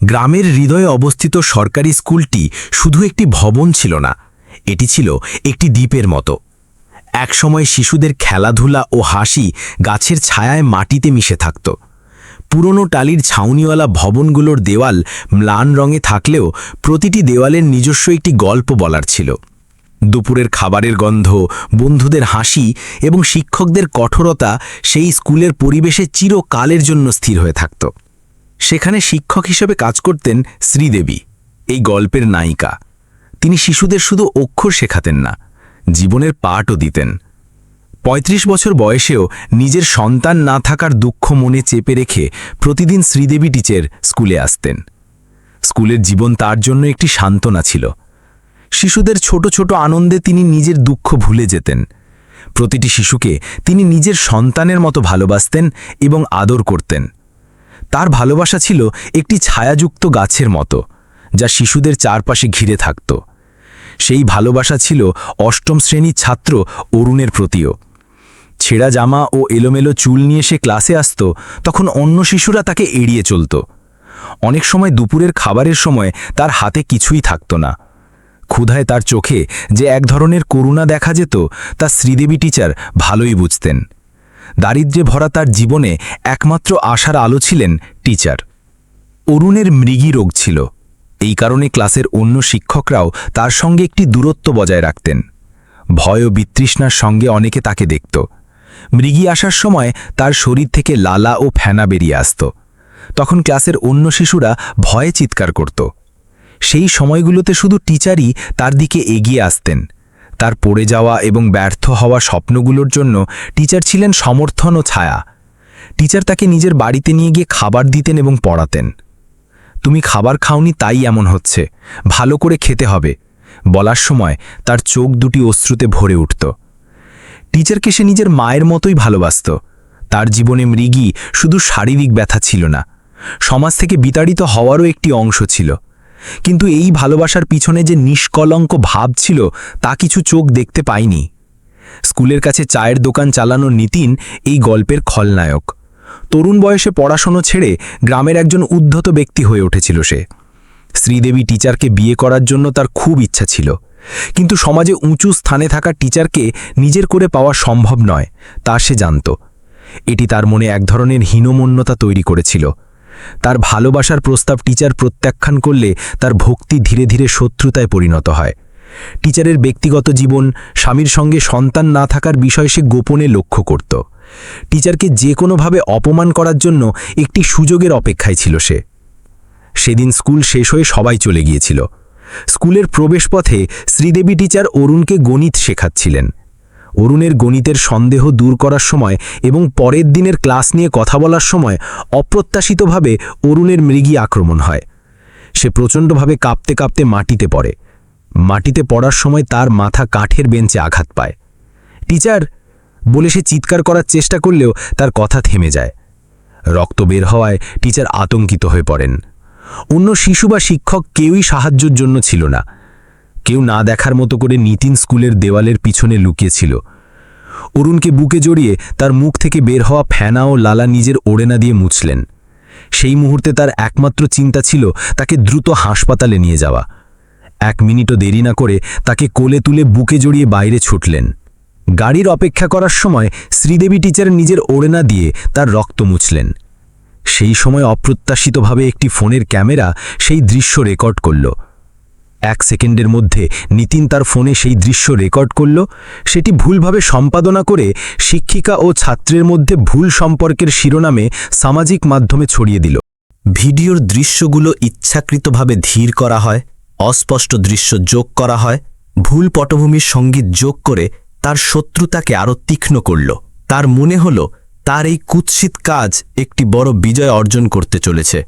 গ্রামের হৃদয়ে অবস্থিত সরকারি স্কুলটি শুধু একটি ভবন ছিল না, এটি ছিল একটি দ্বীপের মতো। একসময় শিশুদের খেলাধুলা ও হাসি গাছের ছায়ায় মাটিতে মিশে থাকত। পুরনো টালির ছাউনিওয়ালা ভবনগুলোর দেওয়াল ম্লান রঙে থাকলেও প্রতিটি দেওয়ালের নিজস্ব একটি গল্প বলার ছিল। দুপুরের খাবারের গন্ধ, বন্ধুদের হাসি এবং শিক্ষকদের কঠোরতা সেই স্কুলের পরিবেশে চিরকালের জন্য স্থির হয়ে থাকত। সেখানে শিক্ষক হিসেবে কাজ করতেন শ্রীদেবী, এই গল্পের নায়িকা। তিনি শিশুদের শুধু অক্ষর শেখাতেন না, জীবনের পাঠও দিতেন। ৩৫ বছর বয়সেও নিজের সন্তান না থাকার দুঃখ মনে চেপে রেখে প্রতিদিন শ্রীদেবী টিচার স্কুলে আসতেন। স্কুলের জীবন তার জন্য একটি সান্ত্বনা ছিল। শিশুদের ছোট ছোট আনন্দে তিনি নিজের দুঃখ ভুলে যেতেন। প্রতিটি শিশুকে তিনি নিজের সন্তানের মতো ভালোবাসতেন এবং আদর করতেন। তার ভালোবাসা ছিল একটি ছায়াযুক্ত গাছের মতো, যা শিশুদের চারপাশে ঘিরে থাকত। সেই ভালোবাসা ছিল অষ্টম শ্রেণির ছাত্র অরুণের প্রতিও। ছেঁড়া জামা ও এলোমেলো চুল নিয়ে সে ক্লাসে আসত, তখন অন্য শিশুরা তাকে এড়িয়ে চলত। অনেক সময় দুপুরের খাবারের সময় তার হাতে কিছুই থাকত না। ক্ষুধায় তার চোখে যে এক ধরনের করুণা দেখা যেত, তা শ্রীদেবী টিচার ভালোই বুঝতেন। দারিদ্র্যে ভরা তার জীবনে একমাত্র আশার আলো ছিলেন টিচার। অরুণের মৃগী রোগ ছিল। এই কারণে ক্লাসের অন্য শিক্ষকরাও তার সঙ্গে একটি দূরত্ব বজায় রাখতেন। ভয় ও বিতৃষ্ণার সঙ্গে অনেকে তাকে দেখত। মৃগী আসার সময় তার শরীর থেকে লালা ও ফেনা বেরিয়ে আসত। তখন ক্লাসের অন্য শিশুরা ভয়ে চিৎকার করত। সেই সময়গুলোতে শুধু টিচারই তার দিকে এগিয়ে আসতেন। তার পড়ে যাওয়া এবং ব্যর্থ হওয়া স্বপ্নগুলোর জন্য টিচার ছিলেন সমর্থন ও ছায়া। টিচার তাকে নিজের বাড়িতে নিয়ে গিয়ে খাবার দিতেন এবং পড়াতেন। তুমি খাবার খাওনি তাই এমন হচ্ছে। ভালো করে খেতে হবে। বলার সময় তার চোখ দুটি অশ্রুতে ভরে উঠত। টিচারকে সে নিজের মায়ের মতোই ভালোবাসত। তার জীবনে মৃগী শুধু শারীরিক ব্যথা ছিল না, সমাজ থেকে বিতাড়িত হওয়ারও একটি অংশ ছিল। কিন্তু এই ভালোবাসার পিছনে যে নিষ্কলঙ্ক ভাব ছিল, তা কিছু চোখ দেখতে পায়নি স্কুলের কাছে চায়ের দোকান চালানোর নীতিন এই গল্পের খলনায়ক। তরুণ বয়সে পড়াশোনা ছেড়ে গ্রামের একজন উদ্ধত ব্যক্তি হয়ে উঠেছিল সে। শ্রীদেবী টিচারকে বিয়ে করার জন্য তার খুব ইচ্ছা ছিল। কিন্তু সমাজে উঁচু স্থানে থাকা টিচারকে নিজের করে পাওয়া সম্ভব নয়, তা সে জানত। এটি তার মনে এক ধরনের হীনমন্যতা তৈরি করেছিল। তার ভালোবাসার প্রস্তাব টিচার প্রত্যাখ্যান করলে তার ভক্তি ধীরে ধীরে শত্রুতায় পরিণত হয়। টিচারের ব্যক্তিগত জীবন, স্বামীর সঙ্গে সন্তান না থাকার বিষয় সে গোপনে লক্ষ্য করত। টিচারকে যে কোনোভাবে অপমান করার জন্য একটি সুযোগের অপেক্ষায় ছিল সে। সেদিন স্কুল শেষ হয়ে সবাই চলে গিয়েছিল। স্কুলের প্রবেশপথে শ্রীদেবী টিচার অরুণকে গণিত শেখাচ্ছিলেন। অরুণের গণিতের সন্দেহ দূর করার সময় এবং পরের দিনের ক্লাস নিয়ে কথা বলার সময় অপ্রত্যাশিতভাবে অরুণের মৃগী আক্রমণ হয়। সে প্রচণ্ডভাবে কাঁপতে কাঁপতে মাটিতে পড়ে। মাটিতে পড়ার সময় তার মাথা কাঠের বেঞ্চে আঘাত পায়। টিচার, বলে সে চিৎকার করার চেষ্টা করলেও তার কথা থেমে যায়। রক্ত বের হওয়ায় টিচার আতঙ্কিত হয়ে পড়েন। অন্য শিশু বা শিক্ষক কেউই সাহায্যের জন্য ছিল না। কেউ না দেখার মতো করে নিতিন স্কুলের দেওয়ালের পিছনে লুকিয়েছিল অরুণকে বুকে জড়িয়ে তার মুখ থেকে বের হওয়া ফ্যানা ও লালা নিজের ওড়েনা দিয়ে মুছলেন। সেই মুহূর্তে তার একমাত্র চিন্তা ছিল তাকে দ্রুত হাসপাতালে নিয়ে যাওয়া। এক মিনিটও দেরি না করে তাকে কোলে তুলে বুকে জড়িয়ে বাইরে ছুটলেন। গাড়ির অপেক্ষা করার সময় শ্রীদেবী টিচার নিজের ওড়েনা দিয়ে তার রক্ত মুছলেন। সেই সময় অপ্রত্যাশিতভাবে একটি ফোনের ক্যামেরা সেই দৃশ্য রেকর্ড করল। এক সেকেন্ডের মধ্যে নিতিন তার ফোনে সেই দৃশ্য রেকর্ড করল। সেটি ভুলভাবে সম্পাদনা করে শিক্ষিকা ও ছাত্রের মধ্যে ভুল সম্পর্কের শিরোনামে সামাজিক মাধ্যমে ছড়িয়ে দিল। ভিডিওর দৃশ্যগুলো ইচ্ছাকৃতভাবে ধীর করা হয়, অস্পষ্ট দৃশ্য যোগ করা হয়, ভুল পটভূমির সংগীত যোগ করে তার শত্রুতাকে আরও তীক্ষ্ণ করল। তার মনে হল, তার এই কুৎসিত কাজ একটি বড় বিজয় অর্জন করতে চলেছে।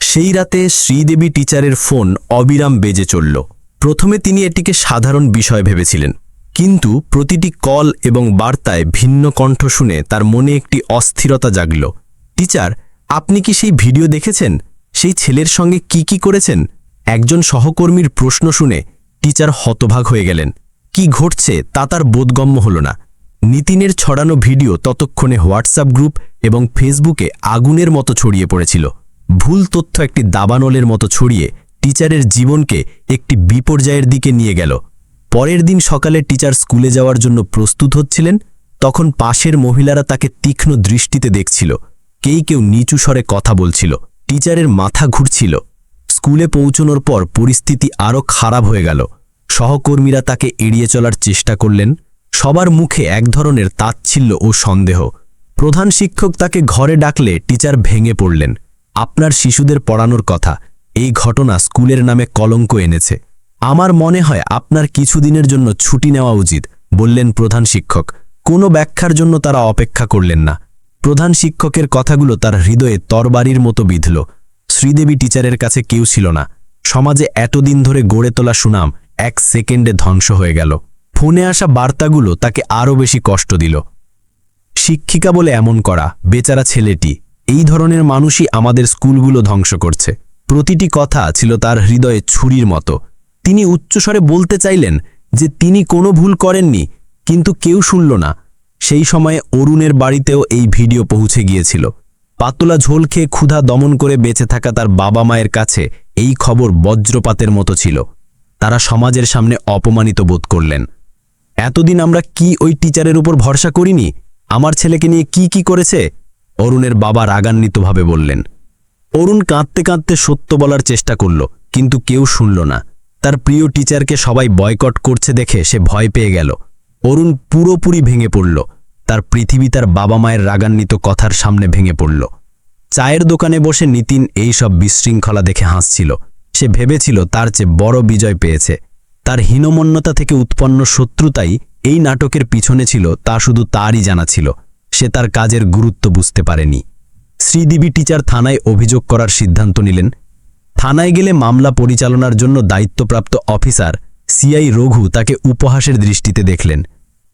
সেই রাতে শ্রীদেবী টিচারের ফোন অবিরাম বেজে চলল। প্রথমে তিনি এটিকে সাধারণ বিষয় ভেবেছিলেন। কিন্তু প্রতিটি কল এবং বার্তায় ভিন্ন কণ্ঠ শুনে তার মনে একটি অস্থিরতা জাগল। টিচার, আপনি কি সেই ভিডিও দেখেছেন? সেই ছেলের সঙ্গে কি কি করেছেন? একজন সহকর্মীর প্রশ্ন শুনে টিচার হতভাগ হয়ে গেলেন। কি ঘটছে তা তার বোধগম্য হল না। নিতিনের ছড়ানো ভিডিও ততক্ষণে হোয়াটসঅ্যাপ গ্রুপ এবং ফেসবুকে আগুনের মতো ছড়িয়ে পড়েছিল। ভুল তথ্য একটি দাবানলের মতো ছড়িয়ে টিচারের জীবনকে একটি বিপর্যয়ের দিকে নিয়ে গেল। পরের দিন সকালে টিচার স্কুলে যাওয়ার জন্য প্রস্তুত হচ্ছিলেন, তখন পাশের মহিলারা তাকে তীক্ষ্ণ দৃষ্টিতে দেখছিল। কেই কেউ নিচু স্বরে কথা বলছিল। টিচারের মাথা ঘুরছিল। স্কুলে পৌঁছনোর পর পরিস্থিতি আরও খারাপ হয়ে গেল। সহকর্মীরা তাকে এড়িয়ে চলার চেষ্টা করলেন। সবার মুখে এক ধরনের তাচ্ছিল্য ও সন্দেহ। প্রধান শিক্ষক তাকে ঘরে ডাকলে টিচার ভেঙে পড়লেন। আপনার শিশুদের পড়ানোর কথা। এই ঘটনা স্কুলের নামে কলঙ্ক এনেছে। আমার মনে হয় আপনার কিছুদিনের জন্য ছুটি নেওয়া উচিত, বললেন প্রধান শিক্ষক। কোনো ব্যাখ্যার জন্য তারা অপেক্ষা করলেন না। প্রধান শিক্ষকের কথাগুলো তার হৃদয়ে তরবারির মতো বিঁধল। শ্রীদেবী টিচারের কাছে কেউ ছিল না। সমাজে এতদিন ধরে গড়ে তোলা সুনাম এক সেকেন্ডে ধ্বংস হয়ে গেল। ফোনে আসা বার্তাগুলো তাকে আরও বেশি কষ্ট দিল। শিক্ষিকা বলে এমন করা, বেচারা ছেলেটি। এই ধরনের মানুষই আমাদের স্কুলগুলো ধ্বংস করছে। প্রতিটি কথা ছিল তার হৃদয়ে ছুরির মতো। তিনি উচ্চস্বরে বলতে চাইলেন যে তিনি কোনো ভুল করেননি, কিন্তু কেউ শুনল না। সেই সময়ে অরুণের বাড়িতেও এই ভিডিও পৌঁছে গিয়েছিল। পাতলা ঝোল খেয়ে ক্ষুধা দমন করে বেঁচে থাকা তার বাবা মায়ের কাছে এই খবর বজ্রপাতের মতো ছিল। তারা সমাজের সামনে অপমানিত বোধ করলেন। এতদিন আমরা কি ওই টিচারের উপর ভরসা করিনি? আমার ছেলেকে নিয়ে কি কি করেছে? অরুণের বাবা রাগান্বিতভাবে বললেন, অরুণ কাঁদতে কাঁদতে সত্য বলার চেষ্টা করল, কিন্তু কেউ শুনল না। তার প্রিয় টিচারকে সবাই বয়কট করছে দেখে সে ভয় পেয়ে গেল। অরুণ পুরোপুরি ভেঙে পড়ল। তার পৃথিবী তার বাবা মায়ের রাগান্বিত কথার সামনে ভেঙে পড়ল। চায়ের দোকানে বসে নিতিন এই সব বিশৃঙ্খলা দেখে হাসছিল। সে ভেবেছিল তার চেয়ে বড় বিজয় পেয়েছে। তার হীনমন্যতা থেকে উৎপন্ন শত্রুতাই এই নাটকের পিছনে ছিল, তা শুধু তারই জানা ছিল। সে তার কাজের গুরুত্ব বুঝতে পারেনি। শ্রীদেবী টিচার থানায় অভিযোগ করার সিদ্ধান্ত নিলেন। থানায় গেলে মামলা পরিচালনার জন্য দায়িত্বপ্রাপ্ত অফিসার সিআই রঘু তাকে উপহাসের দৃষ্টিতে দেখলেন।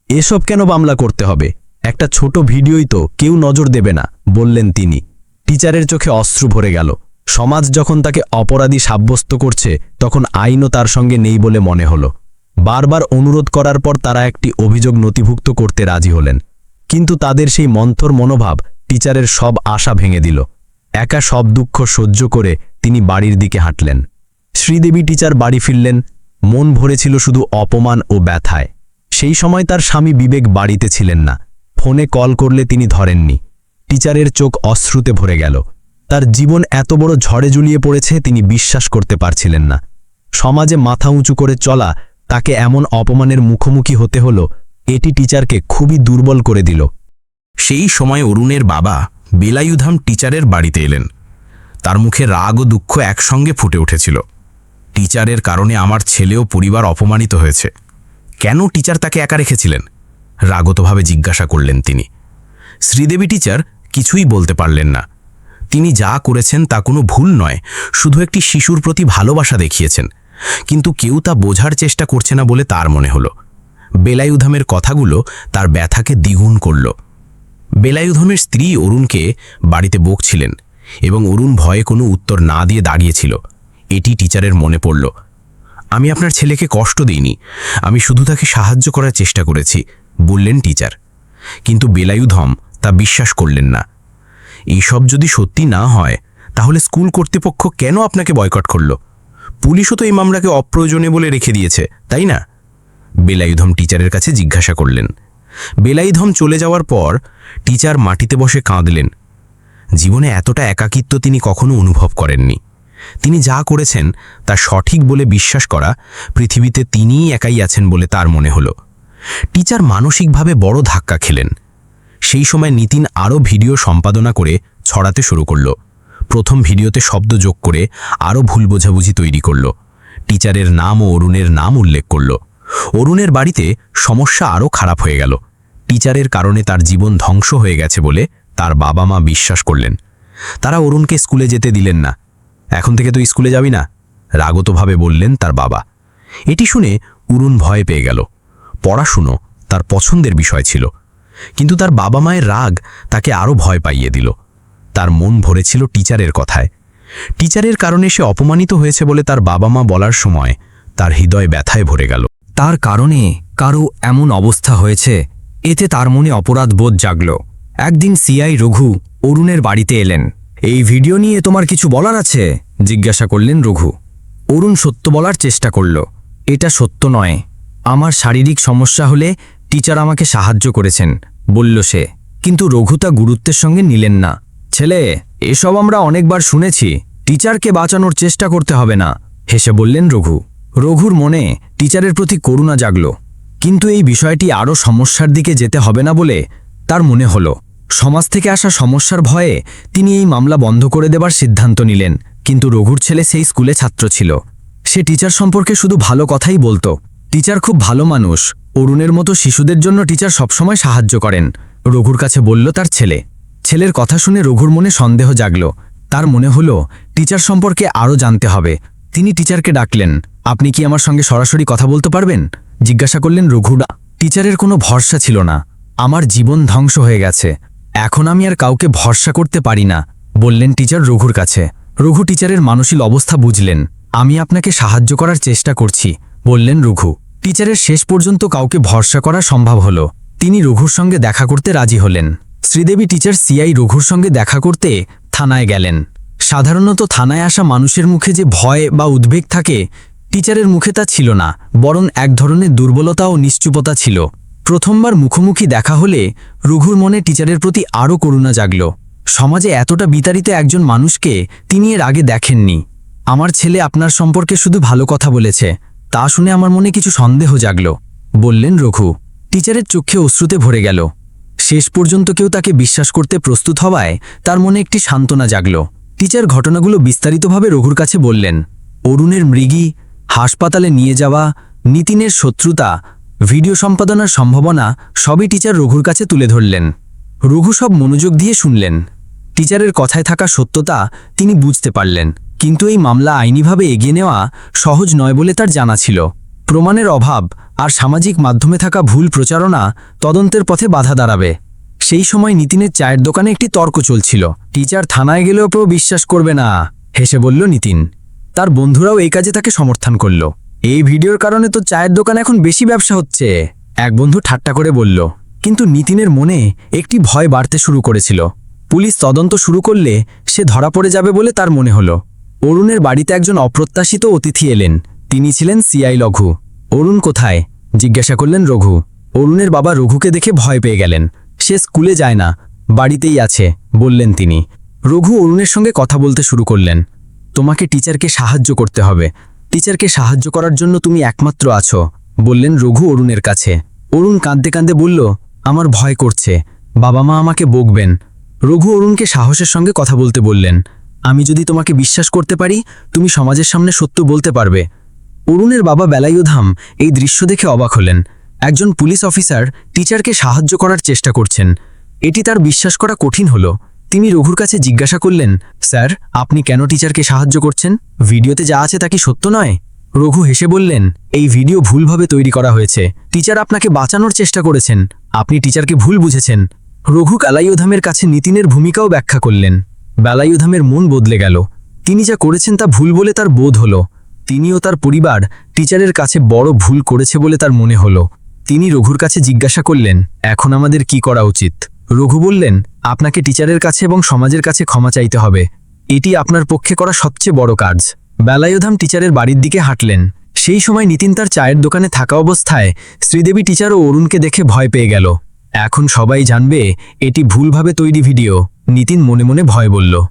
এসব কেন মামলা করতে হবে? একটা ছোট ভিডিওই তো, কেউ নজর দেবে না, বললেন তিনি। টিচারের চোখে অশ্রু ভরে গেল। সমাজ যখন তাকে অপরাধী সাব্যস্ত করছে, তখন আইনও তার সঙ্গে নেই বলে মনে হল। বারবার অনুরোধ করার পর তারা একটি অভিযোগ নথিভুক্ত করতে রাজি হলেন। কিন্তু তাদের সেই মন্থর মনোভাব টিচারের সব আশা ভেঙে দিল। একা সব দুঃখ সহ্য করে তিনি বাড়ির দিকে হাঁটলেন। শ্রীদেবী টিচার বাড়ি ফিরলেন, মন ভরেছিল শুধু অপমান ও ব্যথায়। সেই সময় তার স্বামী বিবেক বাড়িতে ছিলেন না। ফোনে কল করলে তিনি ধরেননি। টিচারের চোখ অশ্রুতে ভরে গেল। তার জীবন এত বড় ঝড়ে জুলিয়ে পড়েছে তিনি বিশ্বাস করতে পারছিলেন না। সমাজে মাথা উঁচু করে চলা, তাকে এমন অপমানের মুখোমুখি হতে হল এটি টিচারকে খুবই দুর্বল করে দিল। সেই সময় অরুণের বাবা বেলায়ুধাম টিচারের বাড়িতে এলেন। তার মুখে রাগ ও দুঃখ একসঙ্গে ফুটে উঠেছিল। টিচারের কারণে আমার ছেলেও পরিবার অপমানিত হয়েছে। কেন টিচার তাকে একা রেখেছিলেন? রাগতভাবে জিজ্ঞাসা করলেন তিনি। শ্রীদেবী টিচার কিছুই বলতে পারলেন না। তিনি যা করেছেন তা কোনো ভুল নয়, শুধু একটি শিশুর প্রতি ভালোবাসা দেখিয়েছেন। কিন্তু কেউ তা বোঝার চেষ্টা করছে না বলে তার মনে হলো। বেলায়ুধামের কথাগুলো তার ব্যথাকে দ্বিগুণ করল। বেলায়ুধমের স্ত্রী অরুণকে বাড়িতে বকছিলেন এবং অরুণ ভয়ে কোনো উত্তর না দিয়ে দাঁড়িয়েছিল। এটি টিচারের মনে পড়ল। আমি আপনার ছেলেকে কষ্ট দিইনি। আমি শুধু তাকে সাহায্য করার চেষ্টা করেছি, বললেন টিচার। কিন্তু বেলায়ুধম তা বিশ্বাস করলেন না। এইসব যদি সত্যি না হয়, তাহলে স্কুল কর্তৃপক্ষ কেন আপনাকে বয়কট করল? পুলিশও তো এই মামলাকে অপ্রয়োজনে বলে রেখে দিয়েছে, তাই না? বেলায়ুধম টিচারের কাছে জিজ্ঞাসা করলেন। বেলাইধম চলে যাওয়ার পর টিচার মাটিতে বসে কাঁদলেন। জীবনে এতটা একাকিত্ব তিনি কখনো অনুভব করেননি। তিনি যা করেছেন তা সঠিক বলে বিশ্বাস করা পৃথিবীতে তিনিই একাই আছেন বলে তার মনে হলো। টিচার মানসিকভাবে বড় ধাক্কা খেলেন। সেই সময় নিতিন আরও ভিডিও সম্পাদনা করে ছড়াতে শুরু করল। প্রথম ভিডিওতে শব্দ যোগ করে আরও ভুল বোঝাবুঝি তৈরি করল। টিচারের নাম ও অরুণের নাম উল্লেখ করল। অরুণের বাড়িতে সমস্যা আরও খারাপ হয়ে গেল। টিচারের কারণে তার জীবন ধ্বংস হয়ে গেছে বলে তার বাবা মা বিশ্বাস করলেন। তারা অরুণকে স্কুলে যেতে দিলেন না। এখন থেকে তুই স্কুলে যাবি না? রাগতভাবে বললেন তার বাবা। এটি শুনে অরুণ ভয় পেয়ে গেল। পড়াশুনো তার পছন্দের বিষয় ছিল। কিন্তু তার বাবা মায়ের রাগ তাকে আরও ভয় পাইয়ে দিল। তার মন ভরেছিল টিচারের কথায়। টিচারের কারণে সে অপমানিত হয়েছে বলে তার বাবা মা বলার সময় তার হৃদয় ব্যথায় ভরে গেল। তার কারণে কারও এমন অবস্থা হয়েছে, এতে তার মনে অপরাধ বোধ জাগল। একদিন সিআই রঘু অরুণের বাড়িতে এলেন। এই ভিডিও নিয়ে তোমার কিছু বলার আছে? জিজ্ঞাসা করলেন রঘু। অরুণ সত্য বলার চেষ্টা করল। এটা সত্য নয়। আমার শারীরিক সমস্যা হলে টিচার আমাকে সাহায্য করেছেন, বলল সে। কিন্তু রঘু তা গুরুত্বের সঙ্গে নিলেন না। ছেলে, এসব আমরা অনেকবার শুনেছি। টিচারকে বাঁচানোর চেষ্টা করতে হবে না, হেসে বললেন রঘু। রঘুর মনে টিচারের প্রতি করুণা জাগল। কিন্তু এই বিষয়টি আরও সমস্যার দিকে যেতে হবে না বলে তার মনে হল। সমাজ থেকে আসা সমস্যার ভয়ে তিনি এই মামলা বন্ধ করে দেবার সিদ্ধান্ত নিলেন। কিন্তু রঘুর ছেলে সেই স্কুলে ছাত্র ছিল। সে টিচার সম্পর্কে শুধু ভালো কথাই বলতো। টিচার খুব ভালো মানুষ। অরুণের মতো শিশুদের জন্য টিচার সবসময় সাহায্য করেন। রঘুর কাছে বলল তার ছেলে। ছেলের কথা শুনে রঘুর মনে সন্দেহ জাগল। তার মনে হল, টিচার সম্পর্কে আরও জানতে হবে। তিনি টিচারকে ডাকলেন। আপনি কি আমার সঙ্গে সরাসরি কথা বলতে পারবেন? জিজ্ঞাসা করলেন রঘুরা টিচারের কোনো ভরসা ছিল না। আমার জীবন ধ্বংস হয়ে গেছে। এখন আমি আর কাউকে ভরসা করতে পারি না, বললেন টিচার রঘুর কাছে। রঘু টিচারের মানসিক অবস্থা বুঝলেন। আমি আপনাকে সাহায্য করার চেষ্টা করছি, বললেন রঘু। টিচারের শেষ পর্যন্ত কাউকে ভরসা করা সম্ভব হল। তিনি রঘুর সঙ্গে দেখা করতে রাজি হলেন। শ্রীদেবী টিচার সিআই রঘুর সঙ্গে দেখা করতে থানায় গেলেন। সাধারণত থানায় আসা মানুষের মুখে যে ভয় বা উদ্বেগ থাকে টিচারের মুখে তা ছিল না, বরং এক ধরনের দুর্বলতা ও নিশ্চুপতা ছিল। প্রথমবার মুখোমুখি দেখা হলে রঘুর মনে টিচারের প্রতি আরও করুণা জাগল। সমাজে এতটা বিতাড়িত একজন মানুষকে তিনি এর আগে দেখেননি। আমার ছেলে আপনার সম্পর্কে শুধু ভালো কথা বলেছে, তা শুনে আমার মনে কিছু সন্দেহ জাগল বললেন রঘু। টিচারের চোখে অশ্রুতে ভরে গেল। শেষ পর্যন্ত কেউ তাকে বিশ্বাস করতে প্রস্তুত হওয়ায় তার মনে একটি সান্ত্বনা জাগল। টিচার ঘটনাগুলো বিস্তারিতভাবে রঘুর কাছে বললেন। অরুণের মৃগী হাসপাতালে নিয়ে যাওয়া, নিতিনের শত্রুতা, ভিডিও সম্পাদনার সম্ভাবনা সবই টিচার রঘুর কাছে তুলে ধরলেন। রঘু সব মনোযোগ দিয়ে শুনলেন। টিচারের কথায় থাকা সত্যতা তিনি বুঝতে পারলেন, কিন্তু এই মামলা আইনিভাবে এগিয়ে নেওয়া সহজ নয় বলে তার জানা ছিল। প্রমাণের অভাব আর সামাজিক মাধ্যমে থাকা ভুল প্রচারণা তদন্তের পথে বাধা দাঁড়াবে। সেই সময় নিতিনের চায়ের দোকানে একটি তর্ক চলছিল। টিচার থানায় গেলেও কেউ বিশ্বাস করবে না, হেসে বলল নিতিন। তার বন্ধুরাও এই কাজে তাকে সমর্থন করল। এই ভিডিওর কারণে তো চায়ের দোকান এখন বেশি ব্যবসা হচ্ছে, এক বন্ধু ঠাট্টা করে বলল। কিন্তু নিতিনের মনে একটি ভয় বাড়তে শুরু করেছিল। পুলিশ তদন্ত শুরু করলে সে ধরা পড়ে যাবে বলে তার মনে হলো। অরুণের বাড়িতে একজন অপ্রত্যাশিত অতিথি এলেন। তিনি ছিলেন সিআই লঘু। অরুণ কোথায়? জিজ্ঞাসা করলেন রঘু। অরুণের বাবা রঘুকে দেখে ভয় পেয়ে গেলেন। সে স্কুলে যায় না, বাড়িতেই আছে, বললেন তিনি। রঘু অরুণের সঙ্গে কথা বলতে শুরু করলেন। তোমাকে টিচারকে সাহায্য করতে হবে। টিচারকে সাহায্য করার জন্য তুমি একমাত্র আছো, বললেন রঘু অরুণের কাছে। অরুণ কাঁদতে কাঁদতে বলল, আমার ভয় করছে বাবা মা আমাকে বকবেন। রঘু অরুণকে সাহসের সঙ্গে কথা বলতে বললেন, আমি যদি তোমাকে বিশ্বাস করতে পারি, তুমি সমাজের সামনে সত্য বলতে পারবে। অরুণের বাবা বেলায়ুধাম এই দৃশ্য দেখে অবাক হলেন। একজন পুলিশ অফিসার টিচারকে সাহায্য করার চেষ্টা করছেন। এটি তার বিশ্বাস করা কঠিন হলো। তিনি রঘুর কাছে জিজ্ঞাসা করলেন, স্যার, আপনি কেন টিচারকে সাহায্য করছেন? ভিডিওতে যা আছে তা কি সত্য নয়? রঘু হেসে বললেন, এই ভিডিও ভুলভাবে তৈরি করা হয়েছে। টিচার আপনাকে বাঁচানোর চেষ্টা করেছেন। আপনি টিচারকে ভুল বুঝেছেন। রঘু কালাইউধামের কাছে নিতিনের ভূমিকাও ব্যাখ্যা করলেন। বেলায়ুধামের মন বদলে গেল। তিনি যা করেছেন তা ভুল বলে তার বোধ হলো। তিনিও তার পরিবার টিচারের কাছে বড় ভুল করেছে বলে তার মনে হলো। তিনি রঘুর কাছে জিজ্ঞাসা করলেন, এখন আমাদের কি করা উচিত? রঘু বললেন, আপনাকে টিচারের কাছে এবং সমাজের কাছে ক্ষমা চাইতে হবে। এটি আপনার পক্ষে করা সবচেয়ে বড় কাজ। বেলায়ুধাম টিচারের বাড়ির দিকে হাঁটলেন। সেই সময় নিতিন তার চায়ের দোকানে থাকা অবস্থায় শ্রীদেবী টিচার ও অরুণকে দেখে ভয় পেয়ে গেল। এখন সবাই জানবে এটি ভুলভাবে তৈরি ভিডিও। নিতিন মনে মনে ভয় বলল।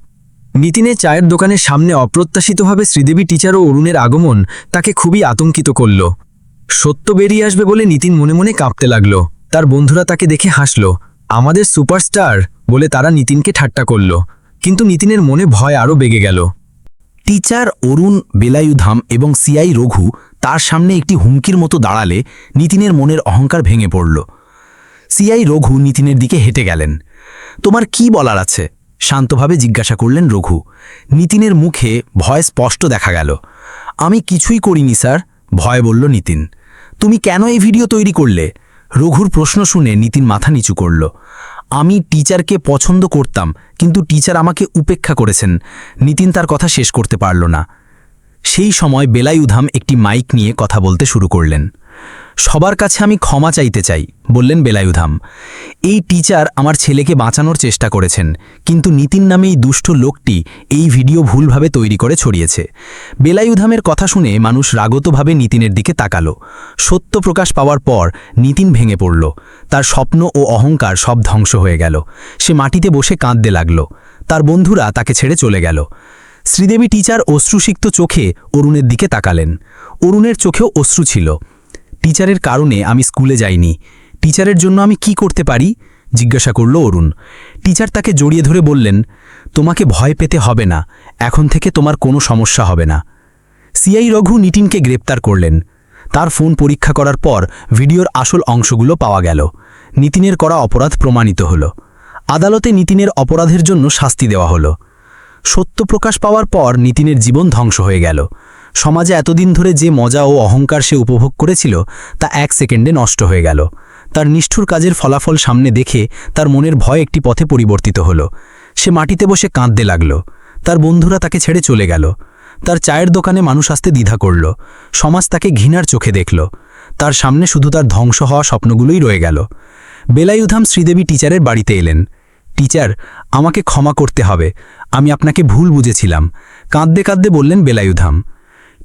নিতিনের চায়ের দোকানের সামনে অপ্রত্যাশিতভাবে শ্রীদেবী টিচার ও অরুণের আগমন তাকে খুবই আতঙ্কিত করল। সত্য বেরিয়ে আসবে বলে নিতিন মনে মনে কাঁপতে লাগল। তার বন্ধুরা তাকে দেখে হাসল। আমাদের সুপারস্টার বলে তারা নিতিনকে ঠাট্টা করল। কিন্তু নিতিনের মনে ভয় আরও বেগে গেল। টিচার অরুণ বেলায়ুধাম এবং সিআই রঘু তার সামনে একটি হুমকির মতো দাঁড়ালে নিতিনের মনের অহংকার ভেঙে পড়ল। সিআই রঘু নিতিনের দিকে হেঁটে গেলেন। তোমার কি বলার আছে? শান্তভাবে জিজ্ঞাসা করলেন রঘু। নিতিনের মুখে ভয় স্পষ্ট দেখা গেল। আমি কিছুই করিনি, স্যার, ভয় বলল নিতিন। তুমি কেন এই ভিডিও তৈরি করলে? রঘুর প্রশ্ন শুনে নিতিন মাথা নিচু করল। আমি টিচারকে পছন্দ করতাম, কিন্তু টিচার আমাকে উপেক্ষা করেছেন। নিতিন তার কথা শেষ করতে পারল না। সেই সময় বেলায়ুধাম একটি মাইক নিয়ে কথা বলতে শুরু করলেন। সবার কাছে আমি ক্ষমা চাইতে চাই, বললেন বেলায়ুধাম। এই টিচার আমার ছেলেকে বাঁচানোর চেষ্টা করেছেন, কিন্তু নিতিন নামে এই দুষ্ট লোকটি এই ভিডিও ভুলভাবে তৈরি করে ছড়িয়েছে। বেলায়ুধামের কথা শুনে মানুষ রাগতভাবে নিতিনের দিকে তাকালো। সত্য প্রকাশ পাওয়ার পর নিতিন ভেঙে পড়ল। তার স্বপ্ন ও অহংকার সব ধ্বংস হয়ে গেল। সে মাটিতে বসে কাঁদতে লাগল। তার বন্ধুরা তাকে ছেড়ে চলে গেল। শ্রীদেবী টিচার অশ্রুসিক্ত চোখে অরুণের দিকে তাকালেন। অরুণের চোখেও অশ্রু ছিল। টিচারের কারণে আমি স্কুলে যাইনি। টিচারের জন্য আমি কি করতে পারি? জিজ্ঞাসা করল অরুণ। টিচার তাকে জড়িয়ে ধরে বললেন, তোমাকে ভয় পেতে হবে না। এখন থেকে তোমার কোনো সমস্যা হবে না। সিআই রঘু নিতিনকে গ্রেপ্তার করলেন। তার ফোন পরীক্ষা করার পর ভিডিওর আসল অংশগুলো পাওয়া গেল। নিতিনের করা অপরাধ প্রমাণিত হল। আদালতে নিতিনের অপরাধের জন্য শাস্তি দেওয়া হলো। সত্য প্রকাশ পাওয়ার পর নিতিনের জীবন ধ্বংস হয়ে গেল। সমাজে এতদিন ধরে যে মজা ও অহংকার সে উপভোগ করেছিল, তা এক সেকেন্ডে নষ্ট হয়ে গেল। তার নিষ্ঠুর কাজের ফলাফল সামনে দেখে তার মনের ভয় একটি পথে পরিবর্তিত হল। সে মাটিতে বসে কাঁদতে লাগল। তার বন্ধুরা তাকে ছেড়ে চলে গেল। তার চায়ের দোকানে মানুষ আসতে দ্বিধা করল। সমাজ তাকে ঘৃণার চোখে দেখল। তার সামনে শুধু তার ধ্বংস হওয়া স্বপ্নগুলোই রয়ে গেল। বেলায়ুধাম শ্রীদেবী টিচারের বাড়িতে এলেন। টিচার, আমাকে ক্ষমা করতে হবে। আমি আপনাকে ভুল বুঝেছিলাম। কাঁদতে কাঁদতে বললেন বেলায়ুধাম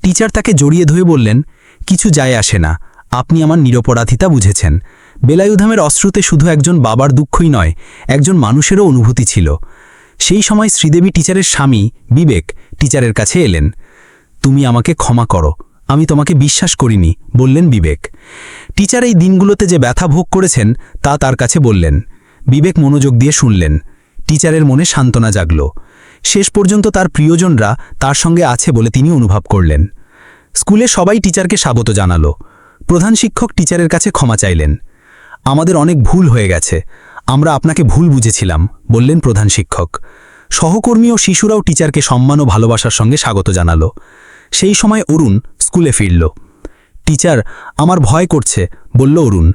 টিচার তাকে জড়িয়ে ধুয়ে বললেন, কিছু যায় আসে না। আপনি আমার নিরপরাধিতা বুঝেছেন। বেলায়ুধামের অশ্রুতে শুধু একজন বাবার দুঃখই নয়, একজন মানুষেরও অনুভূতি ছিল। সেই সময় শ্রীদেবী টিচারের স্বামী, বিবেক, টিচারের কাছে এলেন। তুমি আমাকে ক্ষমা করো, আমি তোমাকে বিশ্বাস করিনি বললেন বিবেক। টিচার এই দিনগুলোতে যে ব্যথা ভোগ করেছেন, তা তার কাছে বললেন। বিবেক মনোযোগ দিয়ে শুনলেন। টিচারের মনে সান্ত্বনা জাগল। শেষ পর্যন্ত তার প্রিয়জনরা তার সঙ্গে আছে বলে তিনি অনুভব করলেন। স্কুলে সবাই টিচারকে স্বাগত জানালো। প্রধান শিক্ষক টিচারের কাছে ক্ষমা চাইলেন। আমাদের অনেক ভুল হয়ে গেছে। আমরা আপনাকে ভুল বুঝেছিলাম, বললেন প্রধান শিক্ষক। সহকর্মী ও শিশুরাও টিচারকে সম্মান ও ভালোবাসার সঙ্গে স্বাগত জানালো। সেই সময় অরুণ স্কুলে ফিরল। টিচার, আমার ভয় করছে, বলল অরুণ।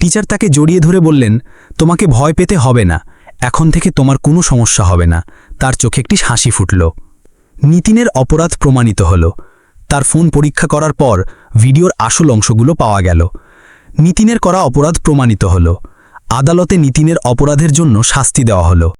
টিচার তাকে জড়িয়ে ধরে বললেন, তোমাকে ভয় পেতে হবে না। এখন থেকে তোমার কোনো সমস্যা হবে না। তার চোখে একটি হাসি ফুটল। নিতিনের অপরাধ প্রমাণিত হল। তার ফোন পরীক্ষা করার পর ভিডিওর আসল অংশগুলো পাওয়া গেল। নিতিনের করা অপরাধ প্রমাণিত হল। আদালতে নিতিনের অপরাধের জন্য শাস্তি দেওয়া হলো।